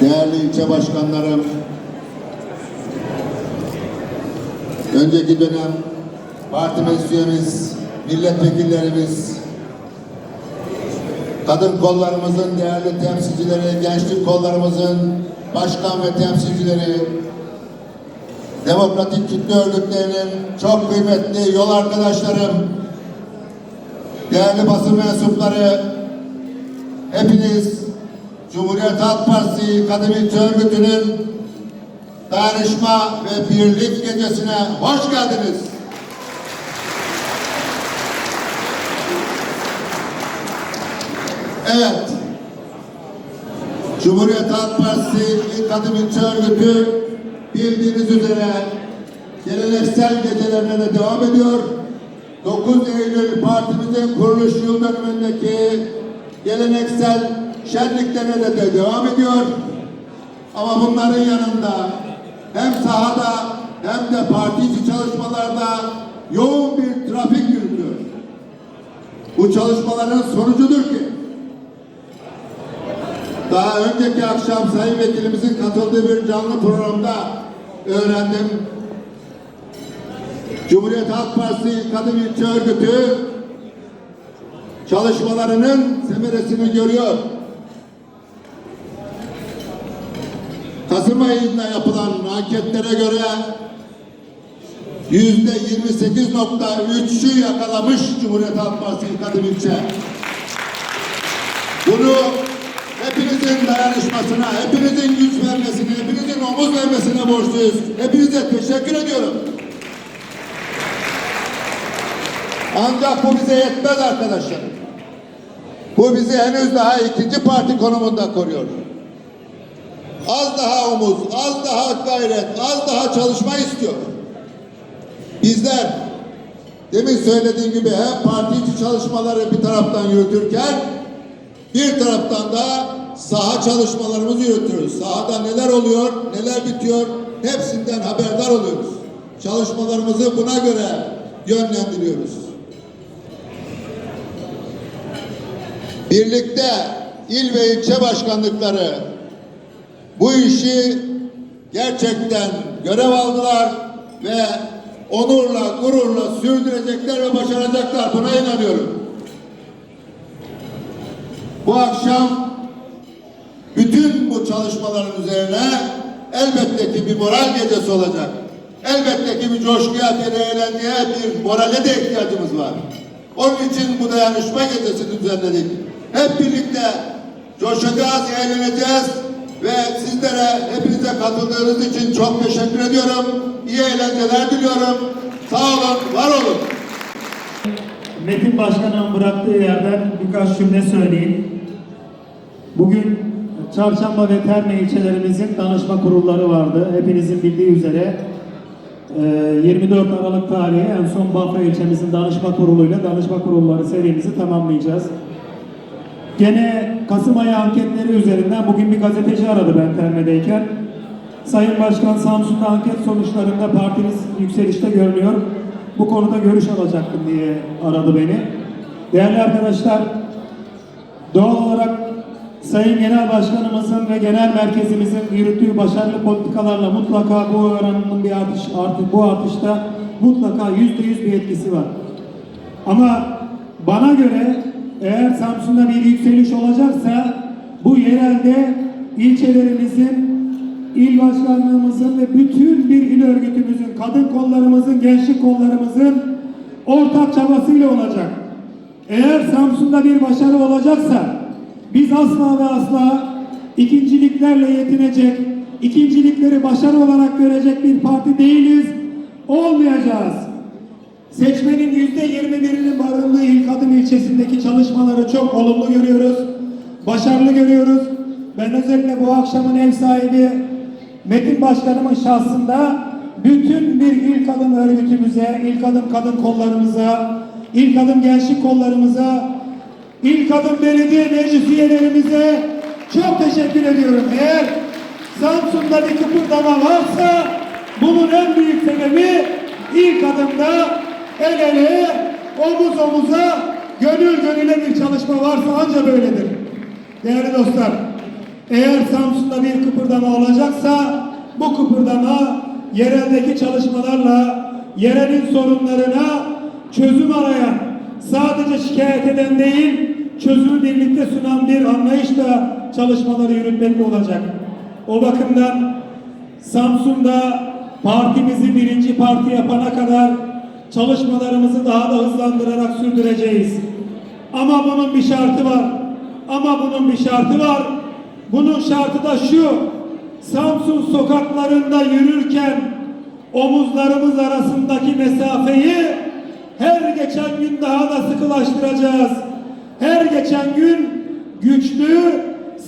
değerli ilçe başkanlarım, önceki dönem parti meclisimiz, milletvekillerimiz, kadın kollarımızın değerli temsilcileri, gençlik kollarımızın başkan ve temsilcileri, demokratik kitle örgütlerinin çok kıymetli yol arkadaşlarım, değerli basın mensupları, hepiniz Cumhuriyet Halk Partisi Kadın İlçe Örgütü'nün dayanışma ve birlik gecesine hoş geldiniz. Evet, Cumhuriyet Halk Partisi Kadın İlçe Örgütü bildiğiniz üzere geleneksel gecelerine de devam ediyor. 9 Eylül partimizin kuruluş yıl dönümündeki geleneksel şenliklerine de, de devam ediyor. Ama bunların yanında hem sahada hem de parti çalışmalarda yoğun bir trafik yürütüyor. Bu çalışmaların sonucudur ki daha önceki akşam Sayın Vekilimizin katıldığı bir canlı programda öğrendim. Cumhuriyet Halk Partisi Kadın İlçe Örgütü çalışmalarının semeresini görüyor. Kasım ayında yapılan anketlere göre yüzde 28.3'ü yakalamış Cumhuriyet Halk Partisi Kadın İlçe. Bunu hepinizin dayanışmasına, hepinizin güç vermesine, hepinizin omuz vermesine borçluyuz. Hepinize teşekkür ediyorum. Ancak bu bize yetmez arkadaşlar. Bu bizi henüz daha ikinci parti konumunda koruyor. Az daha omuz, az daha gayret, az daha çalışma istiyor. Bizler demin söylediğim gibi hem parti içi çalışmaları bir taraftan yürütürken bir taraftan da saha çalışmalarımızı yürütüyoruz. Sahada neler oluyor, neler bitiyor hepsinden haberdar oluyoruz. Çalışmalarımızı buna göre yönlendiriyoruz. Birlikte il ve ilçe başkanlıkları bu işi gerçekten görev aldılar ve onurla, gururla sürdürecekler ve başaracaklar. Buna inanıyorum. Bu akşam bütün bu çalışmaların üzerine elbette ki bir moral gecesi olacak. Elbette ki bir coşkuya, bir eğlenceye, bir morale de ihtiyacımız var. Onun için bu dayanışma gecesini düzenledik. Hep birlikte coşacağız, eğleneceğiz ve sizlere hepinize katıldığınız için çok teşekkür ediyorum. İyi eğlenceler diliyorum. Sağ olun, var olun. Metin Başkan'ın bıraktığı yerden birkaç cümle söyleyeyim. Bugün Çarşamba ve Terme ilçelerimizin danışma kurulları vardı. Hepinizin bildiği üzere e, 24 Aralık tarihi en son Bafra ilçemizin danışma kuruluyla danışma kurulları serimizi tamamlayacağız. Gene Kasım ayı anketleri üzerinden bugün bir gazeteci aradı ben Terme'deyken. Sayın Başkan Samsun'da anket sonuçlarında partiniz yükselişte görünüyor. Bu konuda görüş alacaktım diye aradı beni. Değerli arkadaşlar, doğal olarak Sayın Genel Başkanımızın ve Genel Merkezimizin yürüttüğü başarılı politikalarla mutlaka bu oranının bir artış, artı, bu artışta mutlaka yüzde yüz bir etkisi var. Ama bana göre eğer Samsun'da bir yükseliş olacaksa bu yerelde ilçelerimizin, il başkanlığımızın ve bütün bir il örgütümüzün, kadın kollarımızın, gençlik kollarımızın ortak çabasıyla olacak. Eğer Samsun'da bir başarı olacaksa biz asla ve asla ikinciliklerle yetinecek, ikincilikleri başarı olarak görecek bir parti değiliz, olmayacağız. Seçmenin yüzde yirmi birinin barındığı il kadın ilçesindeki çalışmaları çok olumlu görüyoruz. Başarılı görüyoruz. Ben özellikle bu akşamın ev sahibi Metin Başkanımın şahsında bütün bir il kadın örgütümüze, il kadın kadın kollarımıza, il kadın gençlik kollarımıza, il kadın belediye meclis üyelerimize çok teşekkür ediyorum. Eğer Samsun'da bir kıpırdama varsa bunun en büyük sebebi ilk adımda el ele, omuz omuza, gönül gönüle bir çalışma varsa anca böyledir. Değerli dostlar, Eğer Samsun'da bir kıpırdama olacaksa bu kıpırdama yereldeki çalışmalarla yerelin sorunlarına çözüm arayan, sadece şikayet eden değil, çözümü birlikte sunan bir anlayışla çalışmaları yürütmekte olacak. O bakımdan Samsun'da partimizi birinci parti yapana kadar çalışmalarımızı daha da hızlandırarak sürdüreceğiz. Ama bunun bir şartı var. Ama bunun bir şartı var. Bunun şartı da şu. Samsun sokaklarında yürürken omuzlarımız arasındaki mesafeyi her geçen gün daha da sıkılaştıracağız. Her geçen gün güçlü,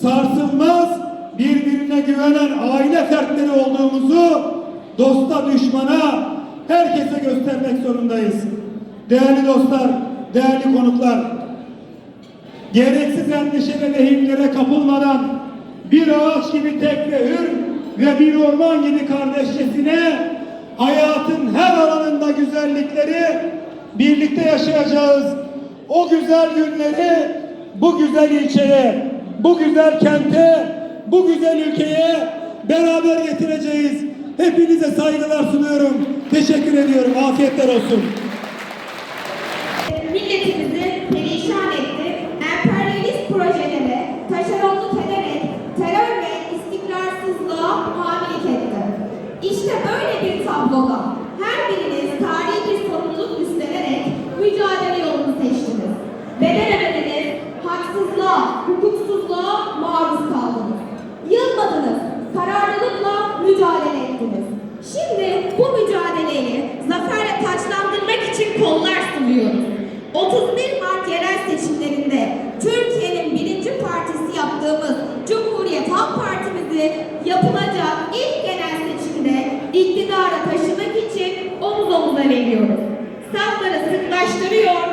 sarsılmaz, birbirine güvenen aile fertleri olduğumuzu dosta düşmana herkese göstermek zorundayız. Değerli dostlar, değerli konuklar, gereksiz endişe ve vehimlere kapılmadan bir ağaç gibi tek ve hür ve bir orman gibi kardeşçesine hayatın her alanında güzellikleri birlikte yaşayacağız. O güzel günleri bu güzel ilçeye, bu güzel kente, bu güzel ülkeye beraber getireceğiz. Hepinize saygılar sunuyorum. Teşekkür ediyorum. Afiyetler olsun. milletimizi perişan etti, emperyalist projelere taşeronluk ederek terör ve istikrarsızlığa hamilik etti. İşte böyle bir tabloda her biriniz tarihi bir sorumluluk üstlenerek mücadele yolunu seçtiniz. Bedel ödediniz, haksızlığa, hukuksuzluğa maruz kaldınız. Yılmadınız, kararlılıkla mücadele ettiniz. Şimdi Partisi yapılacak ilk genel seçimde iktidara taşımak için omuz omuza veriyoruz. Safları sıklaştırıyor,